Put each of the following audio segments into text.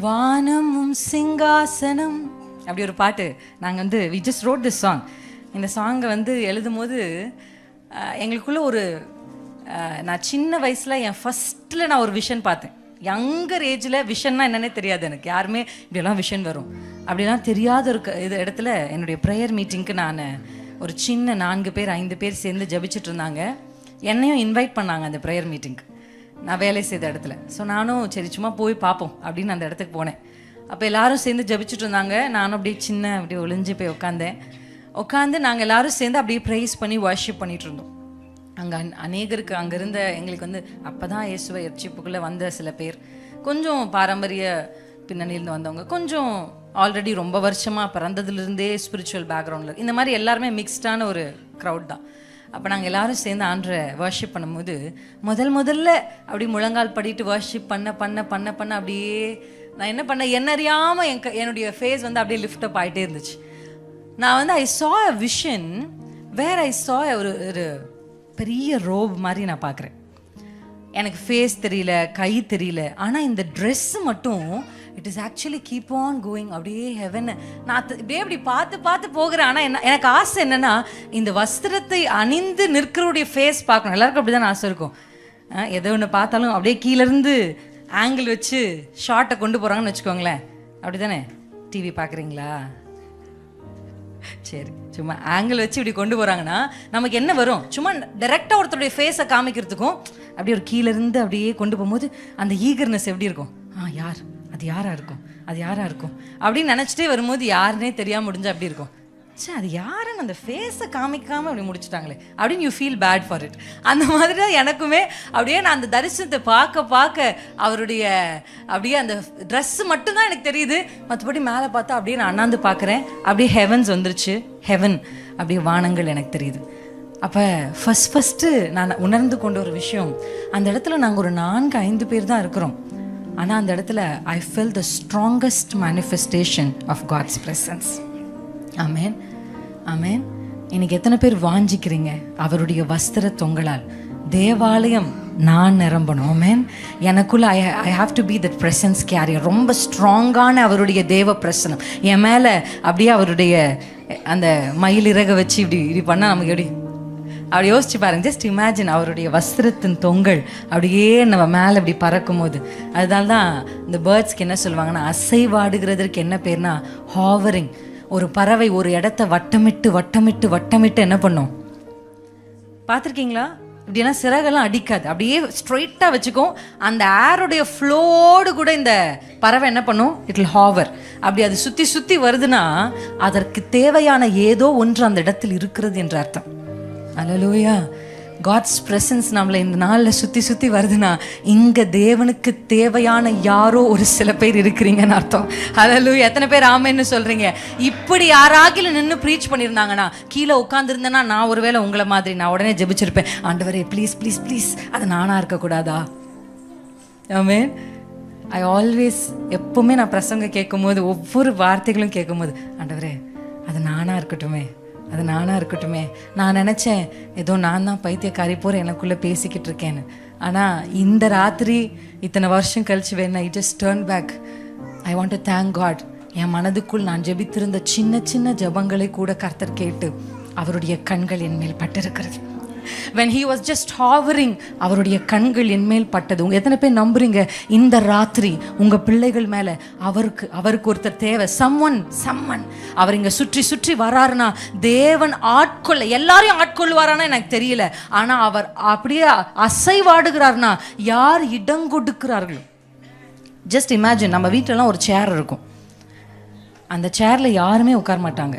வானமும் சிங்காசனம். அப்படி ஒரு பாட்டு. நாங்கள் வந்து we just wrote this song இந்த சாங்கை வந்து எழுதும் போது எங்களுக்குள்ளே ஒரு நான் சின்ன வயசில் என் ஃபஸ்ட்டில் நான் ஒரு விஷன் பார்த்தேன். யங்கர் ஏஜில் விஷன்னா என்னன்னே தெரியாது எனக்கு. யாருமே இப்படியெல்லாம் விஷன் வரும். அப்படிலாம் தெரியாத ஒரு க- இது இடத்துல என்னுடைய ப்ரேயர் மீட்டிங்க்கு நான் ஒரு சின்ன நான்கு பேர் ஐந்து பேர் சேர்ந்து ஜபிச்சுட்டு இருந்தாங்க. என்னையும் இன்வைட் பண்ணாங்க அந்த ப்ரேயர் மீட்டிங்க்கு நான் வேலை செய்த இடத்துல. ஸோ நானும் சரி சும்மா போய் பார்ப்போம் அப்படின்னு அந்த இடத்துக்கு போனேன். அப்போ எல்லாரும் சேர்ந்து ஜபிச்சுட்டு இருந்தாங்க. நானும் அப்படியே சின்ன அப்படியே ஒளிஞ்சு போய் உட்காந்தேன் உட்காந்து நாங்கள் எல்லாரும் சேர்ந்து அப்படியே ப்ரைஸ் பண்ணி வர்ஷிப் பண்ணிட்டு இருந்தோம். அங்கே அநேகருக்கு அங்கே இருந்த எங்களுக்கு வந்து அப்போ தான் இயேசுவை எர்ச்சிப்புக்குள்ளே வந்த சில பேர். கொஞ்சம் பாரம்பரிய பின்னணியிலேருந்து வந்தவங்க. கொஞ்சம் ஆல்ரெடி ரொம்ப வருஷமாக பிறந்ததுலேருந்தே ஸ்பிரிச்சுவல் பேக்ரவுண்டில் இந்த மாதிரி எல்லாருமே மிக்ஸ்டான ஒரு க்ரௌட் தான். அப்போ நாங்கள் எல்லாரும் சேர்ந்து ஆண்டரை வர்ஷிப் பண்ணும்போது முதல் முதல்ல அப்படி முழங்கால் படிட்டு வர்ஷிப் பண்ண பண்ண பண்ண பண்ண அப்படியே நான் என்ன பண்ணேன்? என்ன அறியாமல் என் க- என்னுடைய ஃபேஸ் வந்து அப்படியே லிஃப்ட் அப் ஆகிட்டே இருந்துச்சு. நான் வந்து ஐ சா அ விஷன் வேர் ஐ சா ஒரு ஒரு பெரிய ரோப் மாதிரி நான் பார்க்குறேன். எனக்கு ஃபேஸ் தெரியல கை தெரியல. ஆனால் இந்த ட்ரெஸ் மட்டும் it is actually keep on going அப்படியே ஹெவன் நான் இப்படியே இப்படி பார்த்து பார்த்து போகிறேன். ஆனால் என்ன எனக்கு ஆசை என்னென்னா இந்த வஸ்திரத்தை அணிந்து நிற்கிறவருடைய ஃபேஸ் பார்க்கணும். எல்லாருக்கும் அப்படி தான் ஆசை இருக்கும். எதை ஒன்று பார்த்தாலும் அப்படியே கீழேருந்து ஆங்கிள் வச்சு ஷார்ட்டை கொண்டு போகிறாங்கன்னு வச்சுக்கோங்களேன். அப்படி தானே டிவி பார்க்குறீங்களா? சரி சும்மா ஆங்கிள் வச்சு இப்படி கொண்டு போகிறாங்கன்னா நமக்கு என்ன வரும்? சும்மா டைரெக்டாக ஒருத்தருடைய ஃபேஸை காமிக்கிறதுக்கும் அப்படியே ஒரு கீழேருந்து அப்படியே கொண்டு போகும்போது அந்த ஈகர்னஸ் எப்படி இருக்கும்? ஆ யார்? அது யாராக இருக்கும்? அது யாராக இருக்கும்? அப்படின்னு நினச்சிட்டே வரும்போது யாருன்னே தெரியாமல் முடிஞ்சால் அப்படி இருக்கும்? சே அது யாருன்னு அந்த ஃபேஸை காமிக்காமல் அப்படி முடிச்சிட்டாங்களே. அப்படின்னு you feel bad for it அந்த மாதிரி தான் எனக்குமே அப்படியே நான் அந்த தரிசனத்தை பார்க்க பார்க்க அவருடைய அப்படியே அந்த ட்ரெஸ் மட்டும்தான் எனக்கு தெரியுது. மற்றபடி மேலே பார்த்தா அப்படியே நான் அண்ணாந்து பார்க்குறேன். அப்படியே ஹெவன்ஸ் வந்துருச்சு. ஹெவன் அப்படியே வானங்கள் எனக்கு தெரியுது. அப்போ ஃபஸ்ட் ஃபஸ்ட்டு நான் உணர்ந்து கொண்ட ஒரு விஷயம் அந்த இடத்துல நாங்கள் ஒரு நான்கு ஐந்து பேர் தான் இருக்கிறோம். ஆனால் அந்த இடத்துல I fell the strongest manifestation of God's presence amen amen இன்னைக்கு எத்தனை பேர் வாஞ்சிக்கிறீங்க? அவருடைய வஸ்திர தொங்கலால் தேவாலயம் நான் நிரம்பணும். மேன் எனக்குள்ள I I have to be that presence carrier ரொம்ப ஸ்ட்ராங்கான அவருடைய தேவ பிரசனம். என் மேலே அப்படியே அவருடைய அந்த மயில் இறக வச்சு இப்படி இப்படி பண்ணால் நமக்கு எப்படி? அப்படி யோசிச்சு பாருங்க. ஜஸ்ட் இமேஜின் அவருடைய வஸ்திரத்தின் தொங்கல். அப்படியே நம்ம மேலே இப்படி பறக்கும் போது அதனால தான் இந்த பேர்ட்ஸ்க்கு என்ன சொல்லுவாங்கன்னா அசைவாடுகிறதற்கு என்ன பேர்னா ஹாவரிங். ஒரு பறவை ஒரு இடத்த வட்டமிட்டு வட்டமிட்டு வட்டமிட்டு என்ன பண்ணும்? பார்த்துருக்கீங்களா? இப்படியெல்லாம் சிறகெல்லாம் அடிக்காது. அப்படியே ஸ்ட்ரைட்டாக வச்சுக்கும் அந்த ஏருடைய ஃப்ளோடு கூட இந்த பறவை என்ன பண்ணும்? இட் இல் ஹாவர் அப்படி அது சுற்றி சுற்றி வருதுன்னா அதற்கு தேவையான ஏதோ ஒன்று அந்த இடத்தில் இருக்கிறது என்ற அர்த்தம். அலலூயா காட்ஸ் பிரசன்ஸ் நம்மளை இந்த நாளில் சுற்றி சுற்றி வருதுன்னா இங்கே தேவனுக்கு தேவையான யாரோ ஒரு சில பேர் இருக்கிறீங்கன்னு அர்த்தம். அலலூயா எத்தனை பேர் ஆமைன்னு சொல்கிறீங்க இப்படி யாராகிலும் நின்று ப்ரீச் பண்ணியிருந்தாங்கன்னா கீழே உட்காந்துருந்தேன்னா நான் ஒருவேளை உங்களை மாதிரி நான் உடனே ஜெபிச்சிருப்பேன். ஆண்டவரே ப்ளீஸ் ப்ளீஸ் ப்ளீஸ் அது நானாக இருக்கக்கூடாதா? ஆமே ஐ ஆல்வேஸ் எப்பவுமே நான் பிரசங்க கேட்கும்போது ஒவ்வொரு வார்த்தைகளும் கேட்கும்போது ஆண்டவரே அது நானாக இருக்கட்டுமே. அது நானாக இருக்கட்டுமே. நான் நினச்சேன் ஏதோ நான் தான் பைத்தியக்காரி போகிற எனக்குள்ளே பேசிக்கிட்டு இருக்கேன்னு. ஆனால் இந்த ராத்திரி இத்தனை வருஷம் கழிச்சு வேணா I just turn back I want to thank God என் மனதுக்குள் நான் ஜெபித்திருந்த சின்ன சின்ன ஜெபங்களை கூட கர்த்தர் கேட்டு அவருடைய கண்கள் என் மேல் பட்டிருக்கிறது. When he was just hovering அவருடைய கண்கள் என்மேல் பட்டது. உங்கள் எத்தனை பேர் நம்புறீங்க? இந்த ராத்திரி உங்கள் பிள்ளைகள் மேலே அவருக்கு அவருக்கு ஒருத்தர் தேவை. சம்மன் சம்மன் அவர் இங்கே சுற்றி சுற்றி வராருனா தேவன் ஆட்கொள்ள எல்லாரையும் ஆட்கொள்வாரானா எனக்கு தெரியல. ஆனால் அவர் அப்படியே அசைவாடுகிறார்னா யார் இடங்கொடுக்கிறார்கள் ஜஸ்ட் இமேஜின் நம்ம வீட்டிலலாம் ஒரு சேர் இருக்கும். அந்த சேரில் யாருமே உட்கார மாட்டாங்க.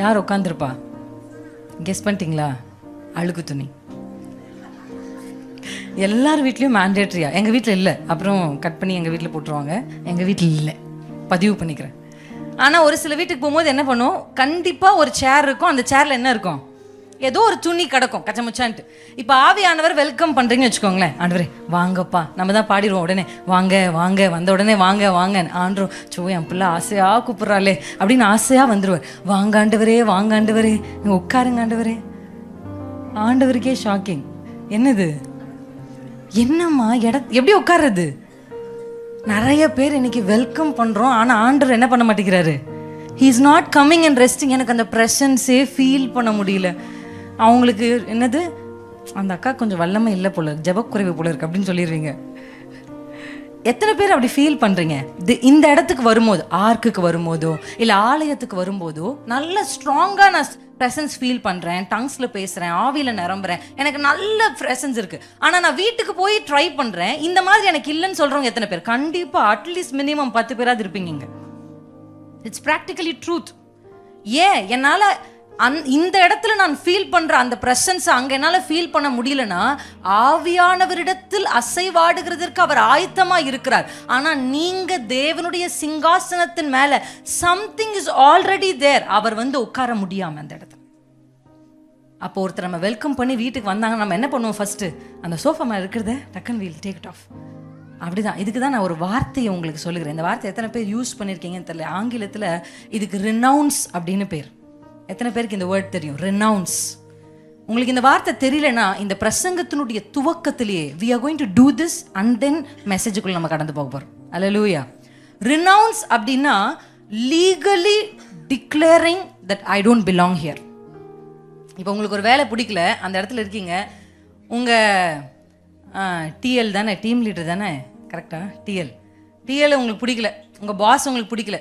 யார் உட்காந்துருப்பா கெஸ் பண்ணிட்டீங்களா? அழுக்கு துணி. எல்லார் வீட்லேயும் மேண்டேட்ரியா எங்கள் வீட்டில் இல்லை. அப்புறம் கட் பண்ணி எங்கள் வீட்டில் போட்டுருவாங்க. எங்கள் வீட்டில் இல்லை. பதிவு பண்ணிக்கிறேன். ஆனால் ஒரு சில வீட்டுக்கு போகும்போது என்ன பண்ணும்? கண்டிப்பாக ஒரு சேர் இருக்கும். அந்த சேரில் என்ன இருக்கும்? ஏதோ ஒரு துணி கிடக்கும். கச்சமுச்சான்ட்டு இப்போ ஆவியானவர் வெல்கம் பண்ணுறீங்கன்னு வச்சுக்கோங்களேன். ஆண்டவரே வாங்கப்பா. நம்ம தான் பாடிடுவோம் உடனே. வாங்க வாங்க வந்த உடனே வாங்க வாங்க ஆண்டோம் சோ என் பிள்ளை ஆசையாக கூப்பிட்றாளே. அப்படின்னு ஆசையாக வந்துடுவார் வாங்க ஆண்டவரே உட்காருங்காண்டவரே ஆண்டவருக்கே ஷாக்கிங் என்னது? என்னம்மா இட எப்படி உட்கார்றது? நிறைய பேர் இன்னைக்கு வெல்கம் பண்ணுறோம் ஆனால் ஆண்டவர் என்ன பண்ண மாட்டேங்கிறாரு? He is not coming and resting எனக்கு அந்த ப்ரெஷன்ஸே ஃபீல் பண்ண முடியல. அவங்களுக்கு என்னது? அந்த அக்கா கொஞ்சம் வல்லமை இல்லை போல ஜபக்குறைவு போல இருக்கு அப்படின்னு சொல்லிடுவீங்க எத்தனை பேர் அப்படி ஃபீல் பண்றீங்க? இது இந்த இடத்துக்கு வரும்போது ஆர்க்குக்கு வரும்போதோ இல்ல ஆலயத்துக்கு வரும்போதோ நல்ல ஸ்ட்ராங்கா நான் ப்ரெசன்ஸ் ஃபீல் பண்ணுறேன் டங்ஸில் பேசுகிறேன் ஆவியில் நிரம்புறேன். எனக்கு நல்ல ப்ரெசன்ஸ் இருக்குது ஆனால் நான் வீட்டுக்கு போய் ட்ரை பண்ணுறேன் இந்த மாதிரி எனக்கு இல்லைன்னு சொல்கிறவங்க எத்தனை பேர்? கண்டிப்பாக அட்லீஸ்ட் மினிமம் பத்து பேராது இருப்பீங்க இட்ஸ் ப்ராக்டிக்கலி ட்ரூத் ஏன்? என்னால் அந் இந்த இடத்துல நான் ஃபீல் பண்ணுற அந்த ப்ரெசன்ஸை அங்கே என்னால் ஃபீல் பண்ண முடியலனா ஆவியானவரிடத்தில் அசைவாடுகிறதற்கு அவர் ஆயத்தமாக இருக்கிறார். ஆனால் நீங்கள் தேவனுடைய சிங்காசனத்தின் மேலே சம்திங் இஸ் ஆல்ரெடி தேர் அவர் வந்து உட்கார முடியாமல் அந்த இடத்துல. அப்போ ஒருத்தர் நம்ம வெல்கம் பண்ணி வீட்டுக்கு வந்தாங்க நம்ம என்ன பண்ணுவோம் ஃபஸ்ட்டு அந்த சோஃபா மேலே இருக்கிறத டக்கன் வீல் டேக் இட் ஆஃப் அப்படிதான். இதுக்கு தான் நான் ஒரு வார்த்தையை உங்களுக்கு சொல்லுகிறேன். இந்த வார்த்தை எத்தனை பேர் யூஸ் பண்ணியிருக்கீங்கன்னு தெரியல. ஆங்கிலத்தில் இதுக்கு ரினவுன்ஸ் அப்படின்னு பேர். எத்தனை பேருக்கு இந்த வேர்ட் தெரியும்? ரெனவுன்ஸ் உங்களுக்கு இந்த வார்த்தை தெரியலனா இந்த பிரசங்கத்தினுடைய துவக்கத்திலேயே we are going to do this and then மெசேஜுக்குள்ள நம்ம கடந்து போக போகிறோம் அல்ல லூயா ரினவுன்ஸ் அப்படின்னா legally declaring that I don't belong here இப்போ உங்களுக்கு ஒரு வேலை பிடிக்கல அந்த இடத்துல இருக்கீங்க உங்கள் டிஎல் தானே டீம் லீடர் தானே? கரெக்டாக டிஎல் டிஎல் உங்களுக்கு பிடிக்கல. உங்கள் பாஸ் உங்களுக்கு பிடிக்கல.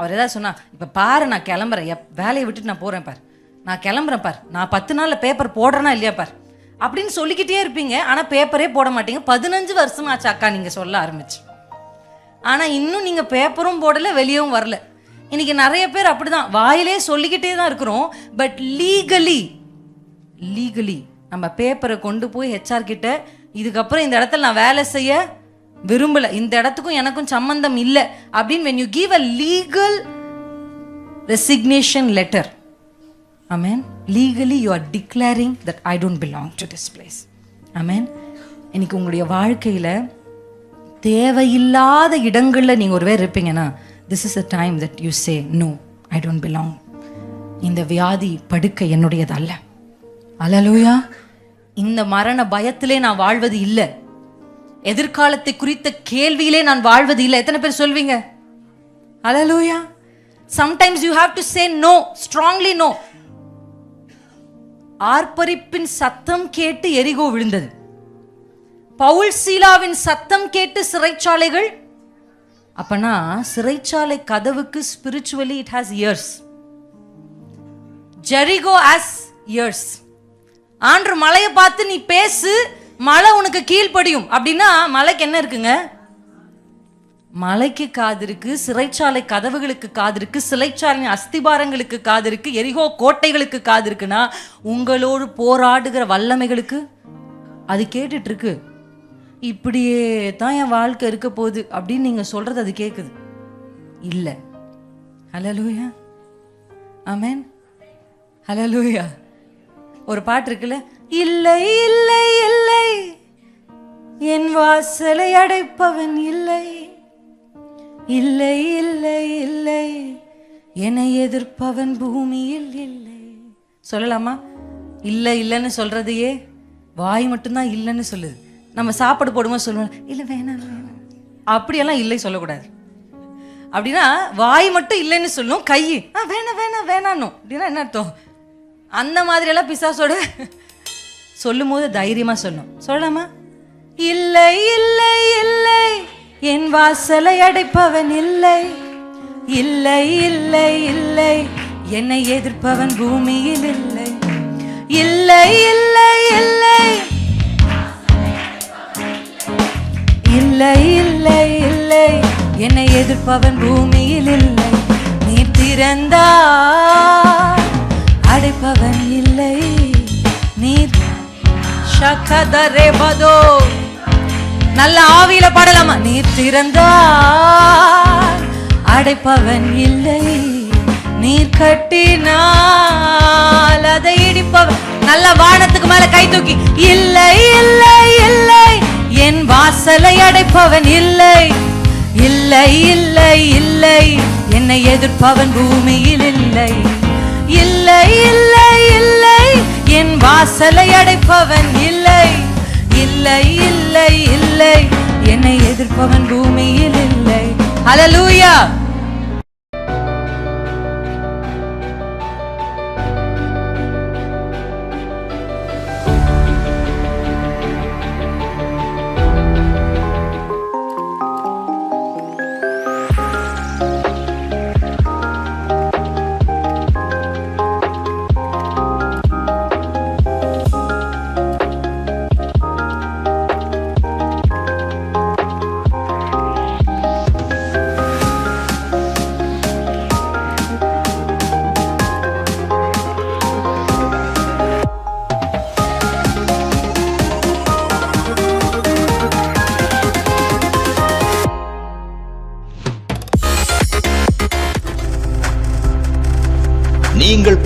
அவர் ஏதாவது சொன்னா இப்போ பாரு நான் கிளம்புறேன். எப் வேலையை விட்டுட்டு நான் போகிறேன் பார். நான் கிளம்புறேன் பார். நான் பத்து நாளில் பேப்பர் போடுறேனா இல்லையா பார்? அப்படின்னு சொல்லிக்கிட்டே இருப்பீங்க. ஆனால் பேப்பரே போட மாட்டீங்க. பதினஞ்சு வருஷமாச்சு அக்கா நீங்கள் சொல்ல ஆரம்பிச்சு. ஆனால் இன்னும் நீங்கள் பேப்பரும் போடலை வெளியவும் வரல. இன்னைக்கு நிறைய பேர் அப்படிதான். வாயிலே சொல்லிக்கிட்டே தான் இருக்கிறோம். பட் லீகலி லீகலி நம்ம பேப்பரை கொண்டு போய் ஹெச்ஆர் கிட்ட இதுக்கப்புறம் இந்த இடத்துல நான் வேலை செய்ய விரும்பல. இந்த இடத்துக்கும் எனக்கும் சம்பந்தம் இல்லை. அப்படின்னு when you give a legal resignation letter amen legally you are declaring that I don't belong to this place amen இன்னைக்கு உங்களுடைய வாழ்க்கையில் தேவையில்லாத இடங்களில் நீங்கள் ஒரு ஒருவே இருப்பீங்கன்னா this is a time that you say no I don't belong இந்த வியாதி படுக்கை என்னுடையது அல்ல அலலூயா. இந்த மரண பயத்திலே நான் வாழ்வது இல்லை. எதிர்காலத்தை குறித்த கேள்வியிலே நான் வாழ்வது இல்லை எத்தனை பேர் சொல்வீங்க? Hallelujah sometimes you have to say no strongly no ஆர்ப்பரிப்பின் சத்தம் கேட்டு எரிகோ விழுந்தது. பவுல் சீலாவின் சத்தம் கேட்டு சிறைச்சாலைகள். அப்பனா சிறைச்சாலை கதவுக்கு spiritually it has ears Jericho as ears ஆண்டு மலையை பார்த்து நீ பேசு மலை உனக்கு கீழ்ப்படியும். அப்படின்னா மலைக்கு என்ன இருக்குங்க? மலைக்கு காது இருக்கு சிறைச்சாலை கதவுகளுக்கு காது இருக்கு சிறைச்சாலை அஸ்திபாரங்களுக்கு காது இருக்கு எரிகோ கோட்டைகளுக்கு காது இருக்குன்னா உங்களோடு போராடுகிற வல்லமைகளுக்கு? அது கேட்டுட்டு இருக்கு இப்படியே தான் என் வாழ்க்கை இருக்க போகுது அப்படின்னு நீங்க சொல்றது அது கேட்குது இல்லை. ஹலலூயா ஆமென் ஹலலூயா ஒரு பாட்டு இருக்குல்ல? இல்லை இல்லை இல்லை. என் வாசலை அடைப்பவன் இல்லை. இல்லை இல்லை இல்லை. என்னை எதிர்ப்பவன் பூமியில் இல்லை. சொல்லலாமா? இல்லை இல்லைன்னு சொல்றதையே வாய் மட்டும்தான் இல்லைன்னு சொல்லுது. நம்ம சாப்பாடு போடும்போது சொல்லுவோம் இல்லை வேணாம் வேணாம். அப்படியெல்லாம் இல்லை சொல்லக்கூடாது. அப்படின்னா வாய் மட்டும் இல்லைன்னு சொல்லும் கை ஆ வேணாம் வேணாம் வேணான்னும் அப்படின்னா என்ன அர்த்தம்? அந்த மாதிரியெல்லாம் பிசாசோட சொல்லும் போது தைரியமாக சொல்லும். சொல்லலாமா? இல்லை இல்லை இல்லை. என் வாசலை அடைப்பவன் இல்லை. இல்லை இல்லை இல்லை. என்னை எதிர்ப்பவன் பூமியில் இல்லை. இல்லை இல்லை இல்லை. இல்லை இல்லை இல்லை. என்னை எதிர்ப்பவன் பூமியில் இல்லை. நீ திறந்தா அடைப்பவன் இல்லை. நீ சகதரே பதோ. நல்ல ஆவியில பாடலாமா? நீர் திறந்தார் அடைப்பவன் இல்லை. நீர் கட்டினால் அதை இடிப்பவன். நல்ல வானத்துக்கு மேல கை தூக்கி இல்லை இல்லை இல்லை. என் வாசலை அடைப்பவன் இல்லை. இல்லை இல்லை இல்லை. என்னை எதிர்ப்பவன் பூமியில் இல்லை. இல்லை இல்லை இல்லை. என் வாசலை அடைப்பவன் இல்லை. இல்லை இல்லை இல்லை. இல்லை. என்னை எதிர்ப்பவன் பூமியில் இல்லை. அலலூயா